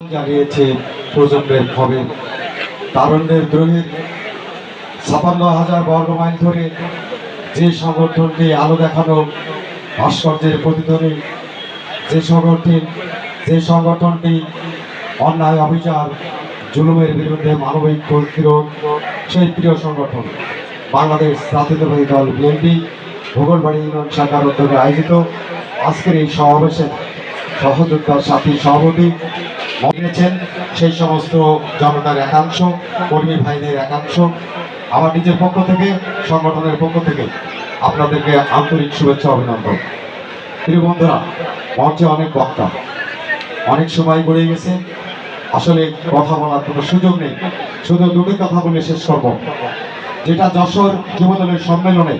জানিয়েছে প্রজন্মের খবর তারণ্যের দ্রোহের ছাপান্ন হাজার বর্গ মাইল ধরে যে সংগঠনটি আলো দেখানো ভাস্কর্যের প্রতিধ্বনি, যে সংগঠন যে সংগঠনটি অন্যায়, অবিচার, জুলুমের বিরুদ্ধে মানবিক প্রতিরোধ, সেই প্রিয় সংগঠন বাংলাদেশ জাতীয়তাবাদী দল বিএনপি, ভূগোলবাড়ি ইউনিয়ন শাখার উদ্যোগে আয়োজিত আজকের এই সমাবেশে সহযোদ্ধার সাথী সভাপতি মগিয়েছেন সেই সমস্ত জনতার একাংশ, কর্মী ভাইদের একাংশ। আমার নিজের পক্ষ থেকে, সংগঠনের পক্ষ থেকে আপনাদেরকে আন্তরিক শুভেচ্ছা অভিনন্দন। প্রিয় বন্ধুরা, মঞ্চে অনেক বক্তা, অনেক সময় গড়ে গেছে। আসলে কথা বলার কোনো সুযোগ নেই। শুধু দুটি কথা বলে শেষ করব। যেটা যশোর যুবদলের সম্মেলনে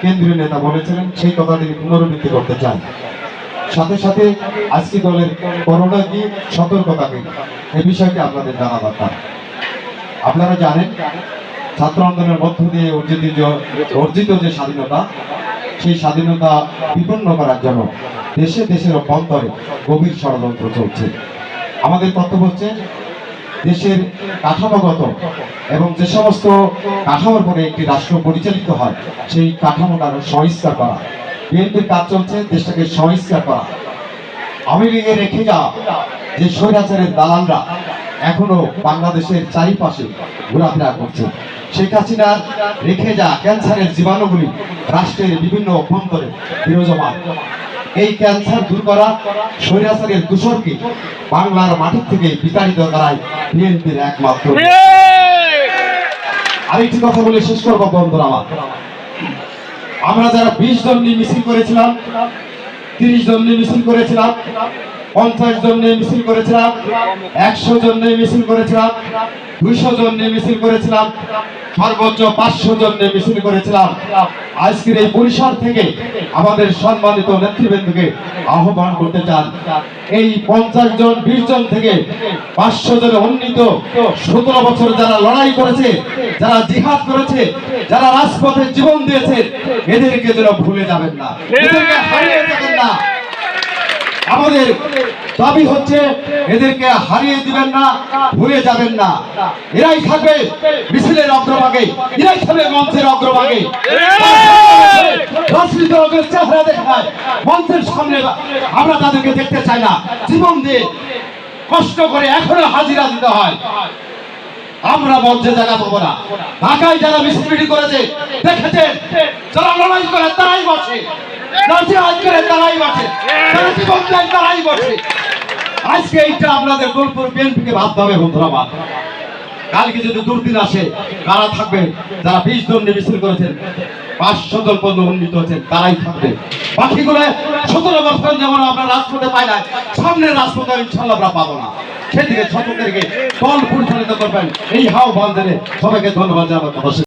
কেন্দ্রীয় নেতা বলেছিলেন, সেই কথাটি পুনরাবৃত্তি করতে চাই। সাথে সাথে আজকে দলের করোনা কি সতর্কতা কি এই বিষয়টি আপনাদের জানা দরকার আপনারা জানেন, ছাত্র আন্দোলনের মধ্য দিয়ে অর্জিত অর্জিত যে স্বাধীনতা, সেই স্বাধীনতা বিপন্ন করার জন্য দেশে দেশের অভ্যন্তরে গভীর ষড়যন্ত্র চলছে। আমাদের কর্তব্য হচ্ছে দেশের কাঠামোগত এবং যে সমস্ত কাঠামোর পরে একটি রাষ্ট্র পরিচালিত হয়, সেই কাঠামোটার সংস্কার করা। বিএনপির কাজ চলছে দেশটাকে সংস্কার করা। আওয়ামী লীগে রেখে যাওয়া যে স্বৈরাচারের দালালরা এখনও বাংলাদেশের চারিপাশে ঘোরাফেরা করছে। শেখ হাসিনার রেখে যাওয়া ক্যান্সারের জীবাণুগুলি রাষ্ট্রের বিভিন্ন অভ্যন্তরে বিরাজমান। এই ক্যান্সার দূর করা স্বৈরাচারের দূষণকে বাংলার মাটির থেকে বিতাড়িত করাই বিএনপির একমাত্র আরেকটি কথা বলে শেষ করব বন্ধুরা আমার। আমরা যারা বিশ জন নিয়ে মিছিল করেছিলাম, তিরিশ জন নিয়ে মিছিল করেছিলাম, পঞ্চাশ জন নিয়ে মিছিল করেছিলাম, একশো জন নিয়ে মিছিল করেছিলাম, দুইশো জন নিয়ে মিছিল করেছিলাম, সর্বোচ্চ পাঁচশো জন নিয়ে মিছিল করেছিলাম। আজকের এই পরিসর থেকে আমাদের সম্মানিত নেতৃবৃন্দকে আহ্বান করতে চান। এই পঞ্চাশ জন, বিশ জন থেকে পাঁচশো জনে উন্নীত, সতেরো বছর যারা লড়াই করেছে, যারা জিহাদ করেছে, যারা রাজপথে জীবন দিয়েছে, এদেরকে যেন ভুলে যাবেন না। এদেরকে হারিয়ে যাবেন না। আমাদের দাবি হচ্ছে এদেরকে হারিয়ে দিবেন না, ভুলে যাবেন না। এরাই থাকবে মিছিলের অগ্রভাগে, এরাই থাকবে মঞ্চের অগ্রভাগে। চেহারা দেখায় মঞ্চের সামনে আমরা তাদেরকে দেখতে চাই না। জীবন দিয়ে কষ্ট করে এখনও হাজিরা দিতে হয়। আমরা মঞ্চে জায়গা পাবো না। ঢাকায় যারা মিছিল করেছে, দেখেছেন, যারা লড়াই করে তারাই বসে। তারাই বসে। তারাই বসে। আজকে এইটা আপনাদের বোলপুর বিএনপিকে ভাবতে হবে বন্ধুরা কালকে যদি দুর্দিন আসে কারা থাকবে? যারা বিশ জন মিছিল করেছেন পাঁচশো জন পর্যন্ত উন্নীত হচ্ছেন তারাই থাকবে। বাকিগুলো সতেরো বছর যেমন আমরা রাজপথে পাই না সামনের রাজপথে ইনশাল্লাহ আমরা পাবো না। সেদিকে ছাত্রদেরকে দল পরিচালিত করবেন এই হাও বান্ধে সবাইকে ধন্যবাদ